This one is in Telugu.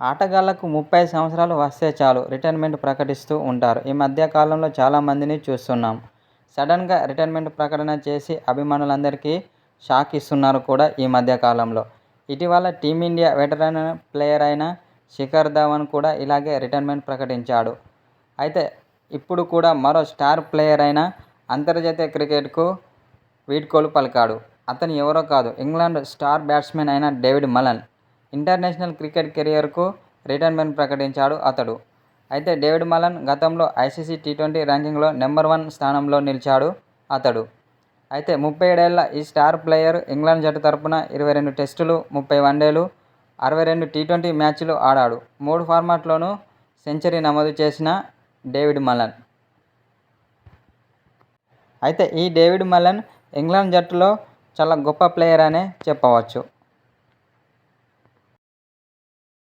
ఆటగాళ్ళకు ముప్పై సంవత్సరాలు వస్తే చాలు రిటైర్మెంట్ ప్రకటిస్తూ ఉంటారు. ఈ మధ్య కాలంలో చాలామందిని చూస్తున్నాం. సడన్గా రిటైర్మెంట్ ప్రకటన చేసి అభిమానులందరికీ షాక్ ఇస్తున్నారు కూడా ఈ మధ్య కాలంలో. ఇటీవల టీమిండియా వెటరన్ ప్లేయర్ అయిన శిఖర్ ధవన్ కూడా ఇలాగే రిటైర్మెంట్ ప్రకటించాడు. అయితే ఇప్పుడు కూడా మరో స్టార్ ప్లేయర్ అయిన అంతర్జాతీయ క్రికెట్కు వీడ్కోలు పలికాడు. అతను ఎవరో కాదు ఇంగ్లాండ్ స్టార్ బ్యాట్స్మెన్ అయిన డేవిడ్ మలన్ ఇంటర్నేషనల్ క్రికెట్ కెరియర్కు రిటైర్మెంట్ ప్రకటించాడు అతడు. అయితే డేవిడ్ మలన్ గతంలో ఐసీసీ టీ ట్వంటీ ర్యాంకింగ్లో నెంబర్ వన్ స్థానంలో నిలిచాడు అతడు. అయితే ముప్పై ఏడేళ్ళ ఈ స్టార్ ప్లేయర్ ఇంగ్లాండ్ జట్టు తరపున ఇరవై రెండు టెస్టులు ముప్పై వన్డేలు అరవై రెండు టీ ట్వంటీ మ్యాచ్లు ఆడాడు. మూడు ఫార్మాట్లోనూ సెంచరీ నమోదు చేసిన డేవిడ్ మలన్ అయితే ఈ డేవిడ్ మలన్ ఇంగ్లాండ్ జట్టులో చాలా గొప్ప ప్లేయర్ అనే చెప్పవచ్చు.